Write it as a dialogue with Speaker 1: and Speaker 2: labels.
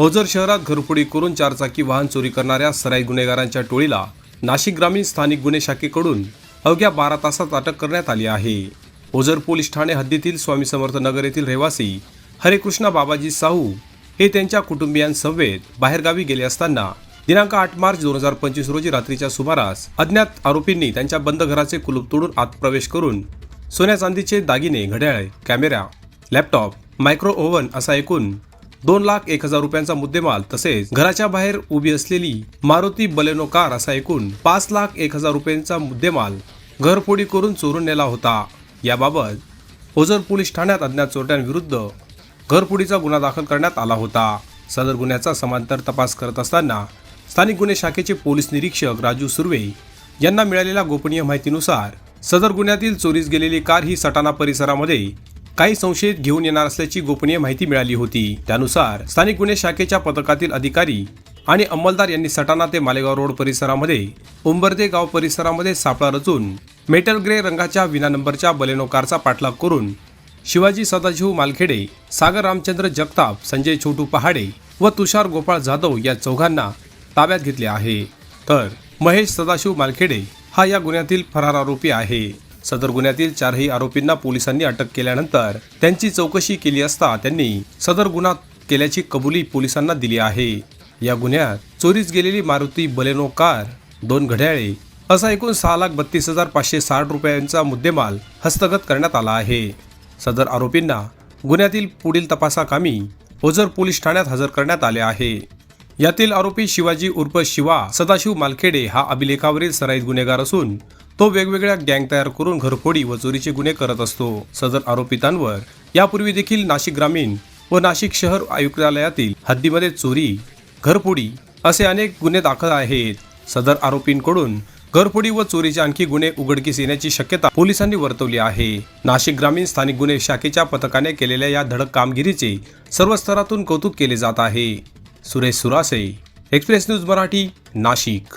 Speaker 1: ओझर शहरात घरफोडी करून चारचाकी वाहन चोरी करणाऱ्या सराई गुन्हेगारांच्या टोळीला नाशिक ग्रामीण स्थानिक गुन्हे शाखेकडून अवघ्या बारा तासात अटक करण्यात आली आहे. ओझर पोलीस ठाणे हद्दीतील स्वामी समर्थ नगर येथील रहिवासी हरेकृष्णा बाबाजी साहू हे त्यांच्या कुटुंबियांसमवेत बाहेरगावी गेले असताना दिनांक आठ मार्च दोन हजार पंचवीस रोजी रात्रीच्या सुमारास अज्ञात आरोपींनी त्यांच्या बंद घराचे कुलूप तोडून आत प्रवेश करून सोन्या चांदीचे दागिने घड्याळे कॅमेरा लॅपटॉप मायक्रो ओव्हन असा एकूण दोन लाख एक हजार रुपयांचा मुद्देमाल तसेच घराच्या बाहेर उभी असलेली मारुती बलेनो कार असा एकूण पाच लाख एक हजार रुपयांचा मुद्देमाल घरफोडी करून चोरून नेला होता. याबाबत ओझर पोलीस ठाण्यात अज्ञात चोरट्यांविरुद्ध घरफोडीचा गुन्हा दाखल करण्यात आला होता. सदर गुन्ह्याचा समांतर तपास करत असताना स्थानिक गुन्हे शाखेचे पोलीस निरीक्षक राजू सुर्वे यांना मिळालेल्या गोपनीय माहितीनुसार सदर गुन्ह्यातील चोरीस गेलेली कार ही सटाणा परिसरामध्ये काही संशयित घेऊन येणार असल्याची गोपनीय माहिती मिळाली होती. त्यानुसार स्थानिक गुन्हे शाखेच्या पथकातील अधिकारी आणि अंमलदार यांनी सटाणा ते मालेगाव रोड परिसरामध्ये उंबरदे गाव परिसरामध्ये सापळा रचून मेटल ग्रे रंगाच्या विना नंबरच्या बलेनो कारचा पाठलाग करून शिवाजी सदाशिव मालखेडे सागर रामचंद्र जगताप संजय छोटू पहाडे व तुषार गोपाळ जाधव या चौघांना ताब्यात घेतले आहे. तर महेश सदाशिव मालखेडे हा या गुन्ह्यातील फरार आरोपी आहे. सदर गुन्ह्यातील चारही आरोपींना पोलिसांनी अटक केल्यानंतर त्यांची चौकशी केली असता त्यांनी सदर गुन्हा केल्याची कबुली पोलिसांना दिली आहे. या गुन्ह्यात चोरीस गेलेली मारुती बलेनो कार दोन घड्याळे असा एकूण सहा लाख बत्तीस हजार पाचशे साठ रुपयांचा मुद्देमाल हस्तगत करण्यात आला आहे. सदर आरोपींना गुन्ह्यातील पुढील तपासाकामी ओझर पोलीस ठाण्यात हजर करण्यात आले आहे. यातील आरोपी शिवाजी उर्फ शिवा सदाशिव मालखेडे हा अभिलेखावरील सराईत गुन्हेगार असून तो वेगवेगळ्या गँग तयार करून घरफोडी व चोरीचे गुन्हे करत असतो. सदर आरोपितांवर यापूर्वी देखील नाशिक ग्रामीण व नाशिक शहर आयुक्तालयातील हद्दीमध्ये चोरी घरफोडी असे अनेक गुन्हे दाखल आहेत. सदर आरोपींकडून घरफोडी व चोरीचे आणखी गुन्हे उघडकीस येण्याची शक्यता पोलिसांनी वर्तवली आहे. नाशिक ग्रामीण स्थानिक गुन्हे शाखेच्या पथकाने केलेल्या या धडक कामगिरीचे सर्व स्तरातून कौतुक केले जात आहे. Suresh Surase express news Marathi Nashik.